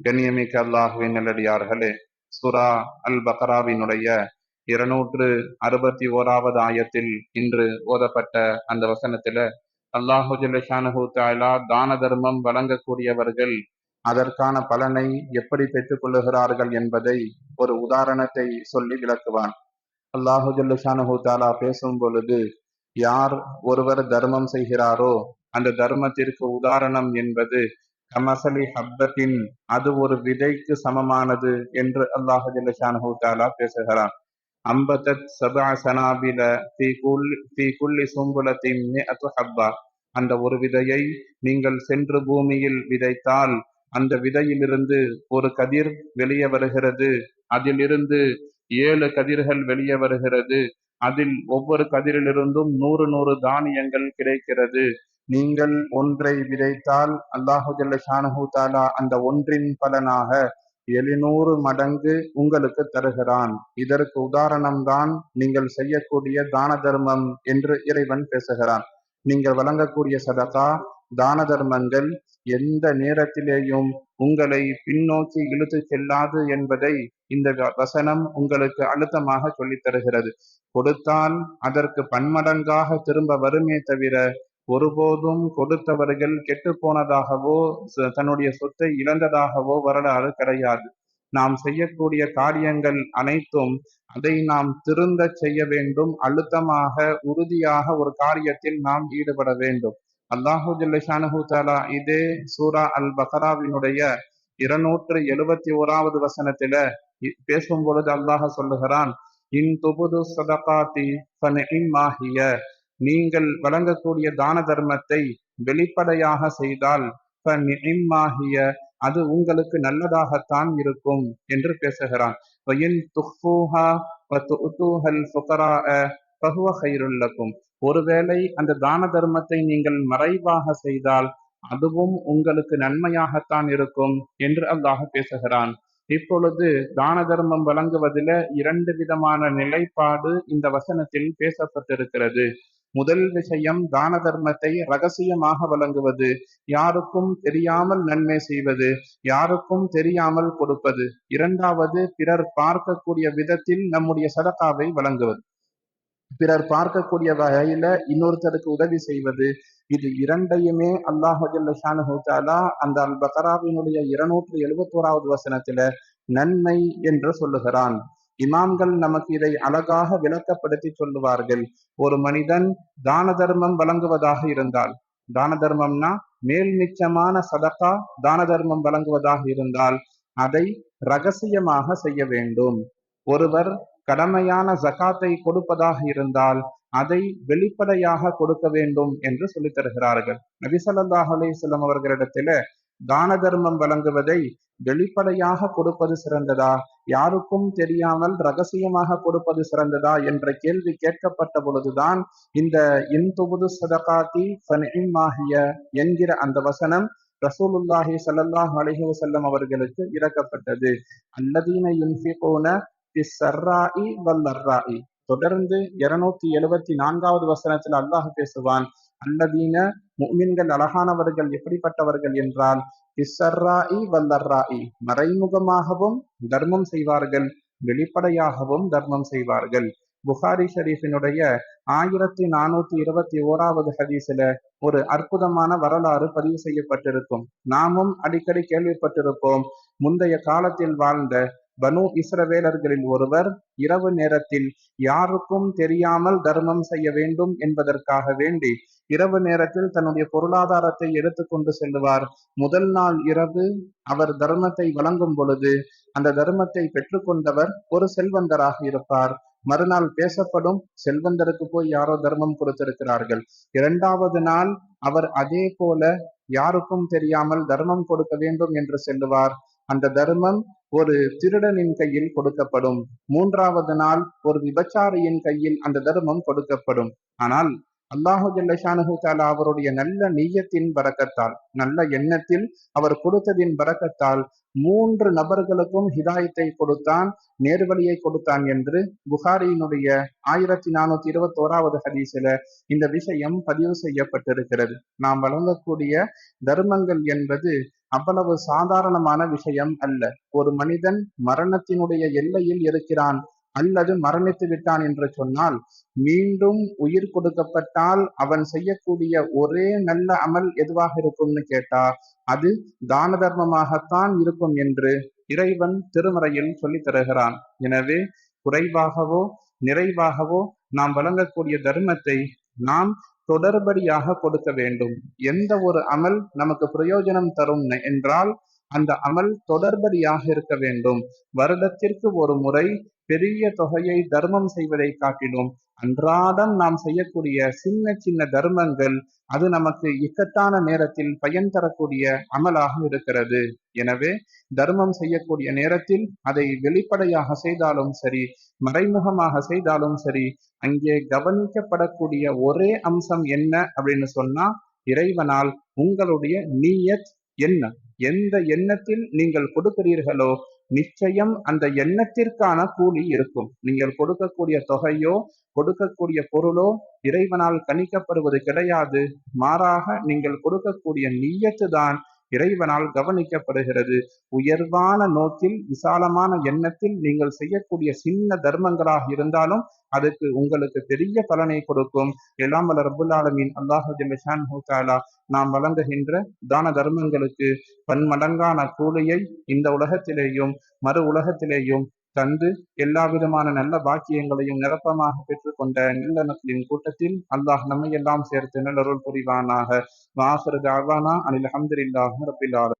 கண்ணியமிக்க அல்லாஹுவின் நல்லடியார்களே சுரா அல் பக்ராவினுடைய இருநூற்று அறுபத்தி ஓராவது ஆயத்தில் இன்று ஓதப்பட்ட அந்த வசனத்துல அல்லாஹு ஜல்லஷானஹு தாலா தான தர்மம் வழங்கக்கூடியவர்கள் அதற்கான பலனை எப்படி பெற்றுக் கொள்ளுகிறார்கள் என்பதை ஒரு உதாரணத்தை சொல்லி விளக்குவான். அல்லாஹு ஜல்லஷானஹு தாலா பேசும் பொழுது யார் ஒருவர் தர்மம் செய்கிறாரோ அந்த தர்மத்திற்கு உதாரணம் என்பது கமசலி ஹப்பத்தின் அது ஒரு விதைக்கு சமமானது என்று அல்லாஹ் ஜல்லஷானஹு தாலா பேசுகிறான். அம்பதத் சபா சனாபில தீ குல் குல்லி சும்புலத்தின் ஹப்பா. அந்த ஒரு விதையை நீங்கள் சென்று பூமியில் விதைத்தால் அந்த விதையிலிருந்து ஒரு கதிர் வெளியே வருகிறது. அதிலிருந்து ஏழு கதிர்கள் வெளியே வருகிறது. அதில் ஒவ்வொரு கதிரிலிருந்தும் நூறு நூறு தானியங்கள் கிடைக்கிறது. நீங்கள் ஒன்றை விதைத்தால் அல்லாஹு ஜல்ல ஷானஹு தாலா அந்த ஒன்றின் பலனாக எழுநூறு மடங்கு உங்களுக்கு தருகிறான். இதற்கு உதாரணம்தான் நீங்கள் செய்யக்கூடிய தான தர்மம் என்று இறைவன் பேசுகிறான். நீங்கள் வழங்கக்கூடிய சதகா தான தர்மங்கள் எந்த நேரத்திலேயும் உங்களை பின்னோக்கி இழுத்து செல்லாது என்பதை இந்த வ- வசனம் உங்களுக்கு அழுத்தமாக சொல்லித் தருகிறது கொடுத்தால் அதற்கு பன்மடங்காக திரும்ப வருமே தவிர ஒருபோதும் கொடுத்தவர்கள் கெட்டு போனதாகவோ தன்னுடைய சொத்தை இழந்ததாகவோ வரலாறு கிடையாது. நாம் செய்யக்கூடிய காரியங்கள் அனைத்தும் அதை நாம் திருந்த செய்ய வேண்டும். அழுத்தமாக உறுதியாக ஒரு காரியத்தில் நாம் ஈடுபட வேண்டும். அல்லாஹு ஜல்லஷானஹு தாலா இதே சூரா அல் பக்ராவினுடைய இருநூற்று எழுபத்தி ஓராவது வசனத்தில பேசும் பொழுது அல்லாஹ் சொல்லுகிறான் இன் துபுது சதகாத்தி நீங்கள் வழங்கக்கூடிய தான தர்மத்தை வெளிப்படையாக செய்தால் அது உங்களுக்கு நல்லதாகத்தான் இருக்கும் என்று பேசுகிறான். ஒருவேளை அந்த தான தர்மத்தை நீங்கள் மறைவாக செய்தால் அதுவும் உங்களுக்கு நன்மையாகத்தான் இருக்கும் என்று அல்லாஹ் பேசுகிறான். இப்பொழுது தான தர்மம் வழங்குவதில இரண்டு விதமான நிலைப்பாடு இந்த வசனத்தில் பேசப்பட்டிருக்கிறது. முதல் விஷயம் தான தர்மத்தை ரகசியமாக வழங்குவது. யாருக்கும் தெரியாமல் நன்மை செய்வது யாருக்கும் தெரியாமல் கொடுப்பது. இரண்டாவது பிறர் பார்க்கக்கூடிய விதத்தில் நம்முடைய சதக்காவை வழங்குவது. பிறர் பார்க்கக்கூடிய வகையில இன்னொருத்தருக்கு உதவி செய்வது. இது இரண்டையுமே அல்லாஹ் அந்த அல் பக்ராவினுடைய இருநூற்று எழுபத்தோராவது வசனத்தில நன்மை என்று சொல்லுகிறான். இமாம்கள் நமக்கு இதை அழகாக விளக்கப்படுத்தி சொல்லுவார்கள். ஒரு மனிதன் தான தர்மம் வழங்குவதாக இருந்தால் தான தர்மம்னா மேல் மிச்சமான சதகா தான தர்மம் வழங்குவதாக இருந்தால் அதை ரகசியமாக செய்ய வேண்டும். ஒருவர் கடமையான ஜகாத்தை கொடுப்பதாக இருந்தால் அதை வெளிப்படையாக கொடுக்க வேண்டும் என்று சொல்லித் தருகிறார்கள். நபி ஸல்லல்லாஹு அவர்களிடத்தில தான தர்மம் வழங்குவதை வெளிப்படையாக கொடுப்பது சிறந்ததா? யாருக்கும் தெரியாமல் ரகசியமாக கொடுப்பது சிறந்ததா என்ற கேள்வி கேட்கப்பட்ட பொழுதுதான் இந்த இன்துபுது சதகாத்தி ஃபனிம்மாகிய என்கிற அந்த வசனம் ரசூலுல்லாஹி சல்லாஹ் அலைஹி வசல்லம் அவர்களுக்கு இறக்கப்பட்டது. அல்லதீன யுன்ஃபிகூன பிஸ்ஸர்ராஇ வல்லர்ராஇ. தொடர்ந்து இருநூத்தி எழுபத்தி நான்காவது வசனத்தில் அல்லாஹ் பேசுவான் அல்லதீன முஃமின்கள் அழகானவர்கள் எப்படிப்பட்டவர்கள் என்றால் பிஸ்ஸர்ராஇ வல்லர்ராஇ. மறைமுகமாகவும் தர்மம் செய்வார்கள். வெளிப்படையாகவும் தர்மம் செய்வார்கள். புகாரி ஷரீஃபினுடைய ஆயிரத்தி நானூத்தி இருபத்தி ஓராவது ஹதீஸில் ஒரு அற்புதமான வரலாறு பதிவு செய்யப்பட்டிருக்கும். நாமும் அடிக்கடி கேள்விப்பட்டிருப்போம். முந்தைய காலத்தில் வாழ்ந்த பனு இஸ்ரவேலர்களில் ஒருவர் இரவு நேரத்தில் யாருக்கும் தெரியாமல் தர்மம் செய்ய வேண்டும் என்பதற்காக வேண்டி இரவு நேரத்தில் தன்னுடைய பொருளாதாரத்தை எடுத்துக்கொண்டு செல்லுவார். முதல் நாள் இரவு அவர் தர்மத்தை வழங்கும் பொழுது அந்த தர்மத்தை பெற்றுக்கொண்டவர் ஒரு செல்வந்தராக இருப்பார். மறுநாள் பேசப்படும் செல்வந்தருக்கு போய் யாரோ தர்மம் கொடுத்திருக்கிறார்கள். இரண்டாவது நாள் அவர் அதே போல யாருக்கும் தெரியாமல் தர்மம் கொடுக்க வேண்டும் என்று செல்லுவார். அந்த தர்மம் ஒரு திருடனின் கையில் கொடுக்கப்படும். மூன்றாவது நாள் ஒரு விபச்சாரியின் கையில் அந்த தர்மம் கொடுக்கப்படும். ஆனால் அல்லாஹு ஜல்லஷானஹு தாலா அவருடைய நல்ல நீயத்தின் பறக்கத்தால் நல்ல எண்ணத்தில் அவர் கொடுத்ததின் பறக்கத்தால் மூன்று நபர்களுக்கும் ஹிதாயத்தை கொடுத்தான் நேர்வழியை கொடுத்தான் என்று புகாரியினுடைய ஆயிரத்தி நானூத்தி இருபத்தி ஓராவது ஹதீஸ்ல இந்த விஷயம் பதிவு செய்யப்பட்டிருக்கிறது. நாம் வழங்கக்கூடிய தர்மங்கள் என்பது அவ்வளவு சாதாரணமான விஷயம் அல்ல. ஒரு மனிதன் மரணத்தினுடைய எல்லையில் இருக்கிறான் அல்லது மரணித்து விட்டான் என்று சொன்னால் மீண்டும் உயிர் கொடுக்கப்பட்டால் அவன் செய்யக்கூடிய ஒரே நல்ல அமல் எதுவாக இருக்கும்னு கேட்டா அது தான தர்மமாகத்தான் இருக்கும் என்று இறைவன் திருமறையில் சொல்லித் தருகிறான். எனவே குறைவாகவோ நிறைவாகவோ நாம் வழங்கக்கூடிய தர்மத்தை நாம் தொடர்படியாக கொடுக்க வேண்டும். எந்த ஒரு அமல் நமக்கு பிரயோஜனம் தரும் என்றால் அந்த அமல் தொடர்படியாக இருக்க வேண்டும். வருடத்திற்கு ஒரு முறை பெரிய தொகையை தர்மம் செய்வதை காட்டிலும் அன்றாடம் நாம் செய்யக்கூடிய சின்ன சின்ன தர்மங்கள் அது நமக்கு இக்கட்டான நேரத்தில் பயன் தரக்கூடிய அமலாக இருக்கிறது. எனவே தர்மம் செய்யக்கூடிய நேரத்தில் அதை வெளிப்படையாக செய்தாலும் சரி மறைமுகமாக செய்தாலும் சரி அங்கே கவனிக்கப்படக்கூடிய ஒரே அம்சம் என்ன அப்படின்னு சொன்னா இறைவனால் உங்களுடைய நீயத் என்ன எந்த எண்ணத்தில் நீங்கள் கொடுக்கிறீர்களோ நிச்சயம் அந்த எண்ணத்திற்கான கூலி இருக்கும். நீங்கள் கொடுக்கக்கூடிய தொகையோ கொடுக்கக்கூடிய பொருளோ இறைவனால் கணிக்கப்படுவது கிடையாது. மாறாக நீங்கள் கொடுக்கக்கூடிய நீயத்து தான் இறைவனால் கவனிக்கப்படுகிறது. உயர்வான நோக்கில் விசாலமான எண்ணத்தில் நீங்கள் செய்யக்கூடிய சின்ன தர்மங்களாக இருந்தாலும் அதுக்கு உங்களுக்கு பெரிய பலனை கொடுக்கும். எல்லாம் வல்ல ரபுல் ஆலமீன். அல்லாஹு நாம் வழங்குகின்ற தான தர்மங்களுக்கு பன்மடங்கான கூலியை இந்த உலகத்திலேயும் மறு உலகத்திலேயும் தந்து எல்லா விதமான நல்ல பாக்கியங்களையும் நிரப்பமாக பெற்றுக்கொண்ட நல்லனத்தின் கூட்டத்தில் அல்லாஹ் நம்மை எல்லாம் சேர்த்து நல்லருள் புரிவானாக. மாசரு தாவானா அனில் அஹமதுல்லாஹ் ரபில்லாலும்